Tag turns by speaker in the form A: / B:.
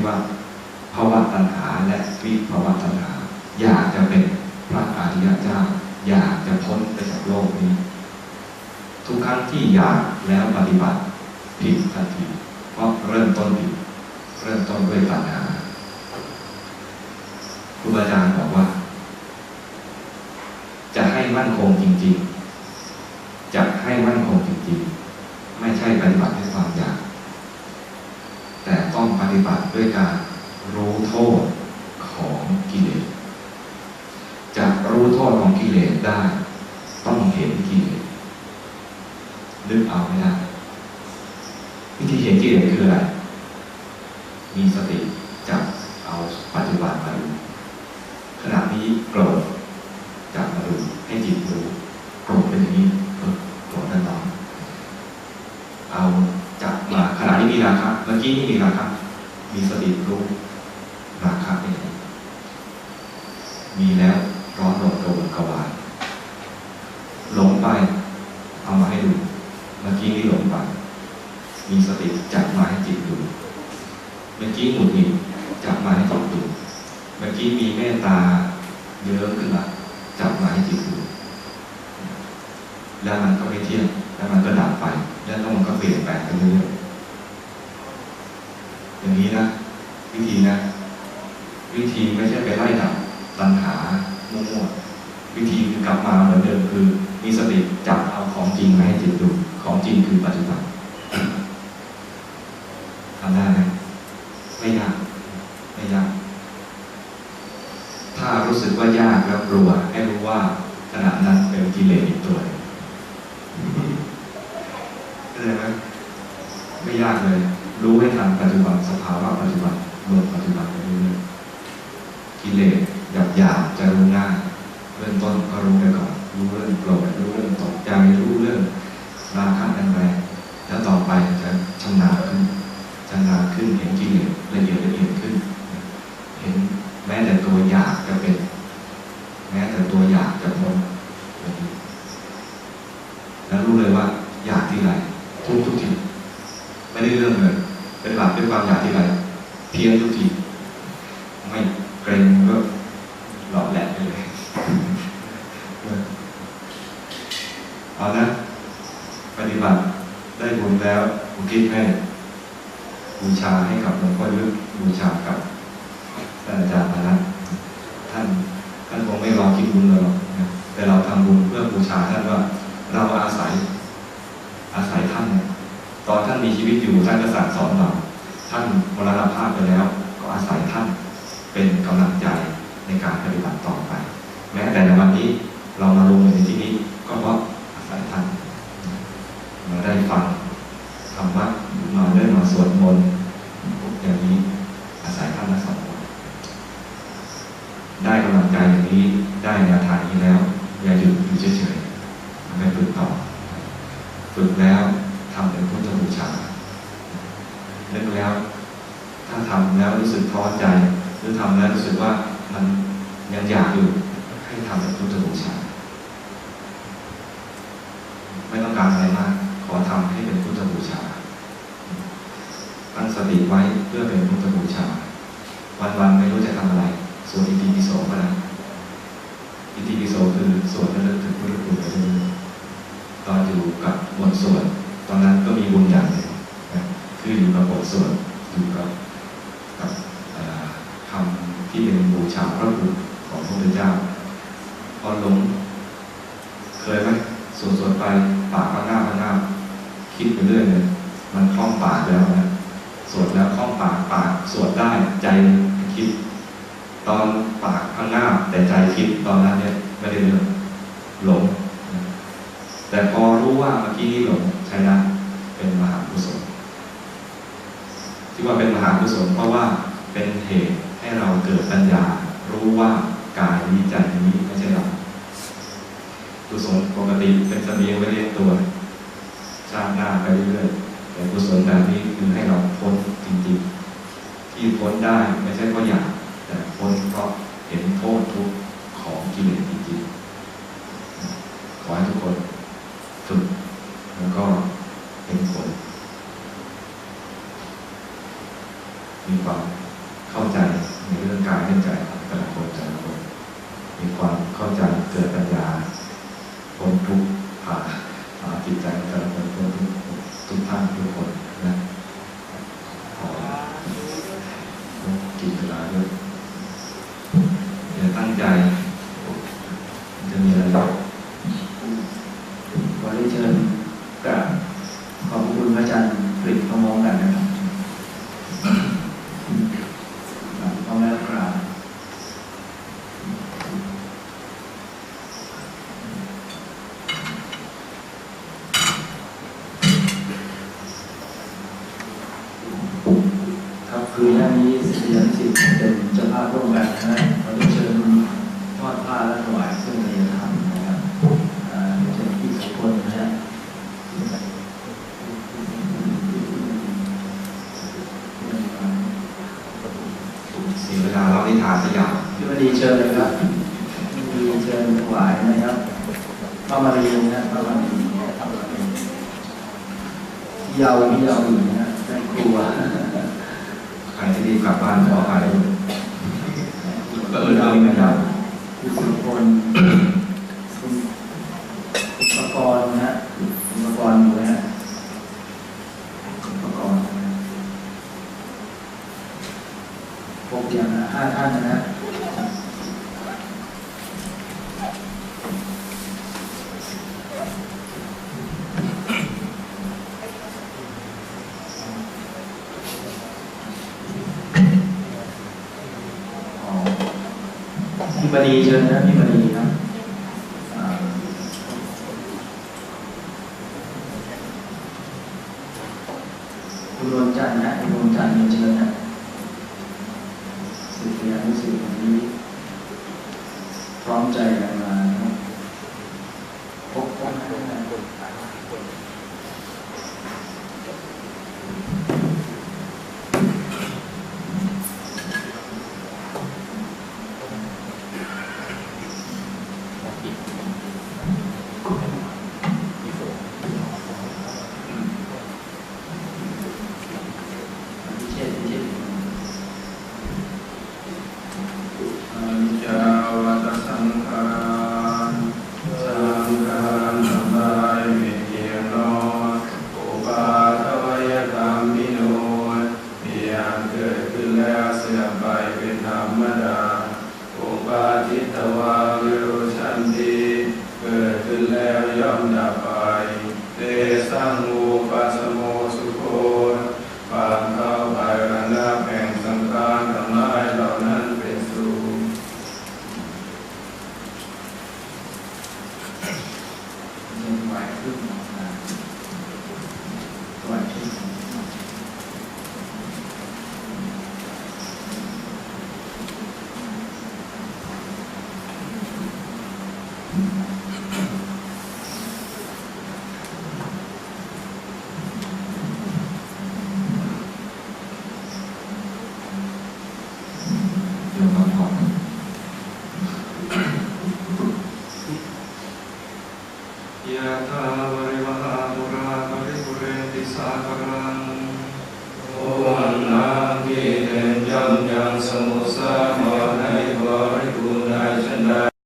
A: ที่ว่าภาวะตัณหาและวิภาวะตัณหา อยากจะเป็นพระอริยเจ้า อยากจะพ้นไปจากโลกนี้ ทุกครั้งที่อยากแล้วปฏิบัติผิดทันทีเพราะเริ่มต้นผิดเริ่มต้นด้วยตัณหาครูบาอาจารย์บอกว่า จะให้มั่นคงจริง ๆ จะให้มั่นคงจริง ๆ ไม่ใช่ปฏิบัติด้วยความอยาก แต่ต้องปฏิบัติด้วยการรู้โทษของ กิเลสจะรู้โทษของกิเลสได้ ต้องเห็นกิเลสนึกเอาไม่ได้วิธีเห็นกิเลสคืออะไร มีสติจับเอาปัจจุบันมาดูขณะนี้โกรธจับมาดูให้จิตรู้โกรธเป็นอย่างนี้โกรธแน่นอนเอาจับมาขณะนี้มีราคะเมื่อกี้นี่มีราคะมีสติรู้ราคะเป็นอย่างนี้มีแล้วร้อนรนกระวนกระวายหลงไป เอามาให้ดู เมื่อกี้นี่หลงไป มีสติจับมาให้จิตดู เมื่อ กี้หงุดหงิดจับมาให้จิตดูเมื่อกี้มีเมตตาเยอะขึ้นมาจับมาให้จิตดูแล้วมันก็ไม่เที่ยงแล้วมันก็ดับไป แล้วมันก็เปลี่ยนแปลงไปเรื่อยๆอย่างนี้นะ วิธีนะ วิธีไม่ใช่ไปไล่ดับตัณหามั่วๆวิธีคือกลับมาเหมือนเดิมคือ มีสติจับเอาของจริงมาให้จิตดู ของจริงคือปัจจุบันทำได้ไหมไม่ยาก ไม่ยาก ถ้ารู้สึกว่ายากแล้วกลัว ให้รู้ว่าขณะนั้นเป็นกิเลสอีกตัวหนึ่ง เข้าใจไหมไม่ยากเลย รู้ให้ทันปัจจุบันสภาวะปัจจุบันลงปัจจุบันไปเรื่อยๆกิเลสหยาบหยาบจะรู้ง่ายเริ่มต้นก็รู้ไปก่อนรู้เรื่องโกรธรู้เรื่องตกใจรู้เรื่องราคะแรงๆแล้วต่อไปจะชำนาญขึ้นชำนาญขึ้นเห็นกิเลสละเอียดละเอียดขึ้น เห็นแม้แต่ตัวอยากจะเป็น แม้แต่ตัวอยากจะพ้นแบบนี้แล้วรู้เลยว่า อยากที่ไรทุกทุกทีไม่ได้เรื่องเลย เป็นหลักด้วยความอยากที่ไรเพี้ยนทุกทีไม่เกรงก็หลอกแหลกไปเลยเอานะปฏิบัติได้บุญแล้วอุทิศให้บูชาให้กับหลวงพ่อยุทธบูชากับท่านอาจารย์มานะท่านท่านคงไม่รอคิดบุญเราหรอกนะแต่เราทำบุญเพื่อบูชาท่านว่า เราอาศัย อาศัยท่านตอนท่านมีชีวิตอยู่ท่านก็สั่งสอนเรา ท่านมรณภาพไปแล้ว ก็อาศัยท่านเป็นกำลังใจในการปฏิบัติต่อไป แม้แต่ในวันนี้เรามาลงในที่นี้ก็เพราะอาศัยท่านมาได้ฟังธรรมะมาได้มาสวดมนต์อย่างนี้อาศัยท่านทั้งสองคนได้กำลังใจอย่างนี้ได้แนวทางนี้แล้ว อย่าหยุดอยู่เฉยๆไปฝึกต่อ ฝึกแล้วทำเป็นพุทธบูชานึกแล้ว ถ้าทำแล้วรู้สึกท้อใจ หรือทำแล้วรู้สึกว่ามันยังอยากอยู่ให้ทำเป็นพุทธบูชาไม่ต้องการอะไรมาก ขอทำให้เป็นพุทธบูชา ตั้งสติไว้เพื่อเป็นพุทธบูชา วันๆไม่รู้จะทำอะไรสวดอิติปิโสก็ได้อิติปิโสคือสวดระลึกถึงพุทธคุณไปเรื่อยๆตอนอยู่กับบทสวดตอนนั้นก็มีบุญอย่างหนึ่งคืออยู่กับบทสวดอยู่กับกับเอ่อคำที่เป็นบูชาพระคุณของพระพุท ธเจ้าพอหลง เคยไหมสวดสวดไปปากก็หน้าก็หน้า คิดไปเรื่อยเลยมันคล่องปากแล้วนะสวดแล้วคล่องปากปากสวดได้ใจคิด ตอนปากข้างหน้า แต่ใจคิดตอนนั้นเนี่ยไม่ได้เรื่องหลง แต่พอรู้ว่าเมื่อกี้นี้หลงใช่นะเป็นมหากุศลที่ว่าเป็นมหากุศลเพราะว่าเป็นเหตุให้เราเกิดปัญญา รู้ว่า นี้ใจนี้ไม่ใช่เรากุศลปกติเป็นเสบียงไว้เลี้ยงตัวชาติหน้าไปเรื่อยๆแต่กุศลแบบนี้คือให้เราพ้นจริงๆ ที่พ้นได้ไม่ใช่เพราะอยากแต่พ้นเพราะเห็นโทษทุกข์ของกิเลสจริงๆขอให้ทุกคนฝึกแล้วก็เห็นผลมีความเข้าใจในเรื่องกายเรื่องใจของแต่ละคนแต่ละคน มีความเข้าใจเกิดปัญญาพ้นทุกข์ผ่านจิตใจของแต่ละคนพ้นทุกทุกท่านทุกคนนะขอกินเวลาด้วยอย่าตั้งใจ จะมีอะไร
B: ขอได้เชิญกราบขอบคุณพระอาจารย์กฤษพร้อมๆกันนะครับครับพร้อมแล้วกราบ ครับคือหน้านี้ศิษยานุสิษย์เป็นเจ้าภาพร่วมกันนะฮะขอได้เชิญทอดผ้าและถวายเครื่องในธรรมนะครับอ่าเชิญพี่สุคนนะฮะ
A: เสียเวลาเราที่ทานสยาม
B: พี่วดีเชิญเลยครับพี่วดี เชิญถวายนะครับพระมารีนะพระมารีทำอะไรพี่เยาวพี่เยาวอยู่นะได้ครัว
A: ใครที่รีบกลับบ้านขออภัยด้วยก็เออเรื่องนี้มันยาว
B: คุณสุรพลคุณคุณประกรณ์นะฮะคุณประกรณ์อยู่นะฮะคุณประกรณ์นะฮะพบอย่างนะห้าท่านนะฮะ มณีเชิญนะพี่มณีครับคุณนวลจันทร์นะคุณนวลจันทร์เชิญนะสิทธิอนุสิทธิ์นี้พร้อมใจนะครับพบกันนะพิเชษพิเชษ
C: อัญจาวัตสังขารสังขารทำลายไม่เที่ยงนอนอุปาทวยกรรมมิโนมีอย่างเกิดขึ้น ยไปเป็นธรรมดา อุปาทิตวาวิรุชันติเกิดขึ้นแล้วย่อมดับไป เตสังอุปัสสโมสุโคปานเข้าไประนาบแห่งสังขารทั้งหลายเหล่านั้นเป็นสุข
B: เงินไหวขึ้นมาไหวขึ้นมา
A: เดี๋ย